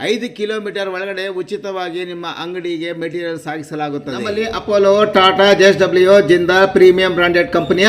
ಐದು ಕಿಲೋಮೀಟರ್ ಒಳಗಡೆ ಉಚಿತವಾಗಿ ನಿಮ್ಮ ಅಂಗಡಿಗೆ ಮೆಟೀರಿಯಲ್ ಸಾಗಿಸಲಾಗುತ್ತದೆ. ನಮ್ಮಲ್ಲಿ Apollo Tata JS W Jindal premium branded ಕಂಪನಿಯ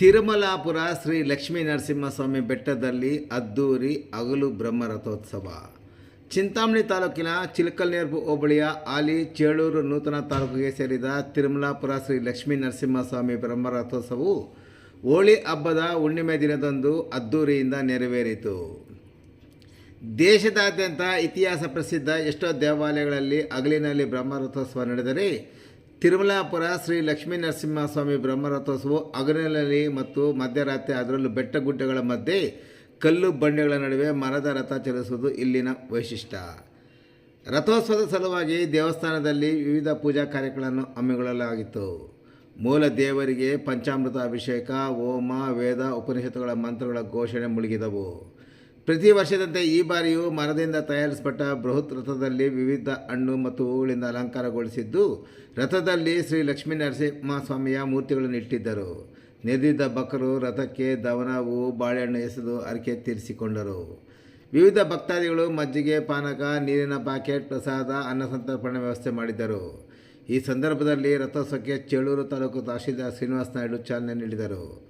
ತಿರುಮಲಾಪುರ ಶ್ರೀ ಲಕ್ಷ್ಮೀ ನರಸಿಂಹಸ್ವಾಮಿ ಬೆಟ್ಟದಲ್ಲಿ ಅದ್ದೂರಿ ಹಗಲು ಬ್ರಹ್ಮ ರಥೋತ್ಸವ. ಚಿಂತಾಮಣಿ ತಾಲೂಕಿನ ಚಿಲಕಲ್ನೇರ್ಬು ಹೋಬಳಿಯ ಆಲಿ ಚೇಳೂರು ನೂತನ ತಾಲೂಕಿಗೆ ಸೇರಿದ ತಿರುಮಲಾಪುರ ಶ್ರೀ ಲಕ್ಷ್ಮೀ ನರಸಿಂಹಸ್ವಾಮಿ ಬ್ರಹ್ಮ ರಥೋತ್ಸವವು ಹೋಳಿ ಹಬ್ಬದ ಹುಣ್ಣಿಮೆ ದಿನದಂದು ಅದ್ದೂರಿಯಿಂದ ನೆರವೇರಿತು. ದೇಶದಾದ್ಯಂತ ಇತಿಹಾಸ ಪ್ರಸಿದ್ಧ ಎಷ್ಟೋ ದೇವಾಲಯಗಳಲ್ಲಿ ಹಗಲಿನಲ್ಲಿ ಬ್ರಹ್ಮರಥೋತ್ಸವ ನಡೆದರೆ ತಿರುಮಲಾಪುರ ಶ್ರೀ ಲಕ್ಷ್ಮೀ ನರಸಿಂಹಸ್ವಾಮಿ ಬ್ರಹ್ಮರಥೋತ್ಸವ ಹಗಲಿನಲ್ಲಿ ಮತ್ತು ಮಧ್ಯರಾತ್ರಿ ಅದರಲ್ಲೂ ಬೆಟ್ಟ ಗುಡ್ಡಗಳ ಮಧ್ಯೆ ಕಲ್ಲು ಬಂಡೆಗಳ ನಡುವೆ ಮರದ ರಥ ಚಲಿಸುವುದು ಇಲ್ಲಿನ ವೈಶಿಷ್ಟ್ಯ. ರಥೋತ್ಸವದ ಸಲುವಾಗಿ ದೇವಸ್ಥಾನದಲ್ಲಿ ವಿವಿಧ ಪೂಜಾ ಕಾರ್ಯಗಳನ್ನು ಹಮ್ಮಿಕೊಳ್ಳಲಾಗಿತ್ತು. ಮೂಲ ದೇವರಿಗೆ ಪಂಚಾಮೃತ ಅಭಿಷೇಕ, ಹೋಮ, ವೇದ, ಉಪನಿಷತ್ತುಗಳ ಮಂತ್ರಗಳ ಘೋಷಣೆ ಮುಳುಗಿದವು. ಪ್ರತಿ ವರ್ಷದಂತೆ ಈ ಬಾರಿಯೂ ಮರದಿಂದ ತಯಾರಿಸಲ್ಪಟ್ಟ ಬೃಹತ್ ರಥದಲ್ಲಿ ವಿವಿಧ ಹಣ್ಣು ಮತ್ತು ಹೂಗಳಿಂದ ಅಲಂಕಾರಗೊಳಿಸಿದ್ದು, ರಥದಲ್ಲಿ ಶ್ರೀ ಲಕ್ಷ್ಮೀ ನರಸಿಂಹಸ್ವಾಮಿಯ ಮೂರ್ತಿಗಳನ್ನು ಇಟ್ಟಿದ್ದರು. ನೆರೆದಿದ್ದ ಭಕ್ತರು ರಥಕ್ಕೆ ದವನ ಹೂವು ಬಾಳೆಹಣ್ಣು ಎಸೆದು ಅರಕೆ ತೀರಿಸಿಕೊಂಡರು. ವಿವಿಧ ಭಕ್ತಾದಿಗಳು ಮಜ್ಜಿಗೆ, ಪಾನಕ, ನೀರಿನ ಪ್ಯಾಕೆಟ್, ಪ್ರಸಾದ, ಅನ್ನ ಸಂತರ್ಪಣೆ ವ್ಯವಸ್ಥೆ ಮಾಡಿದ್ದರು. ಈ ಸಂದರ್ಭದಲ್ಲಿ ರಥೋತ್ಸವಕ್ಕೆ ಚೇಳೂರು ತಾಲೂಕು ತಹಶೀಲ್ದಾರ್ ಶ್ರೀನಿವಾಸ ನಾಯ್ಡು ಚಾಲನೆ ನೀಡಿದರು.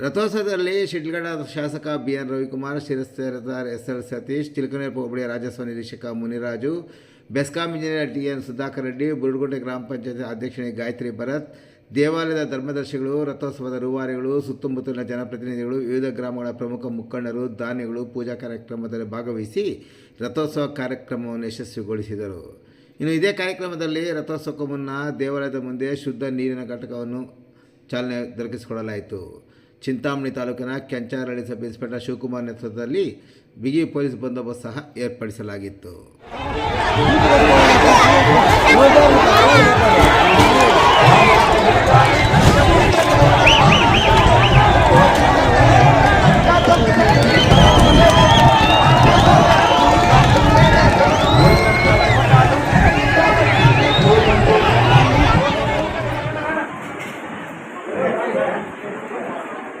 ರಥೋತ್ಸವದಲ್ಲಿ ಶಿಡ್ಲಗಡ ಶಾಸಕ ಬಿ ಎನ್ ರವಿಕುಮಾರ್ ಶಿರಸ್ತೇರದಾರ್ ಎಸ್ ಎಲ್ ಸತೀಶ್ ಚಿಲಕನೇರ್ಪ ಹೋಬಳಿಯ ರಾಜಸ್ವ ನಿರೀಕ್ಷಕ Muniraju, BESCOM engineer T N Sudhakar Reddy ಗ್ರಾಮ ಪಂಚಾಯತ್ ಅಧ್ಯಕ್ಷಣೆ ಗಾಯತ್ರಿ ಭರತ್, ದೇವಾಲಯದ ಧರ್ಮದರ್ಶಿಗಳು, ರಥೋತ್ಸವದ ರೂವಾರಿಗಳು, ಸುತ್ತಮುತ್ತಲಿನ ಜನಪ್ರತಿನಿಧಿಗಳು, ವಿವಿಧ ಗ್ರಾಮಗಳ ಪ್ರಮುಖ ಮುಖಂಡರು, ದಾನಿಗಳು ಪೂಜಾ ಕಾರ್ಯಕ್ರಮದಲ್ಲಿ ಭಾಗವಹಿಸಿ ರಥೋತ್ಸವ ಕಾರ್ಯಕ್ರಮವನ್ನು ಯಶಸ್ವಿಗೊಳಿಸಿದರು. ಇನ್ನು ಇದೇ ಕಾರ್ಯಕ್ರಮದಲ್ಲಿ ರಥೋತ್ಸವಕ್ಕೂ ಮುನ್ನ ದೇವಾಲಯದ ಮುಂದೆ ಶುದ್ಧ ನೀರಿನ ಘಟಕವನ್ನು ಚಾಲನೆ ದೊರಕಿಸಿಕೊಡಲಾಯಿತು. ಚಿಂತಾಮಣಿ ತಾಲೂಕಿನ ಕೆಂಚಾರಳ್ಳಿ ಸಬ್ ಇನ್ಸ್ಪೆಕ್ಟರ್ ಶಿವಕುಮಾರ್ ನೇತೃತ್ವದಲ್ಲಿ ಬಿಗಿ ಪೊಲೀಸ್ ಬಂದೋಬಸ್ತ್ ಸಹ ಏರ್ಪಡಿಸಲಾಗಿತ್ತು.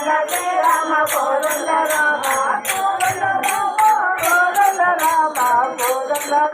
రామ కోరుండగా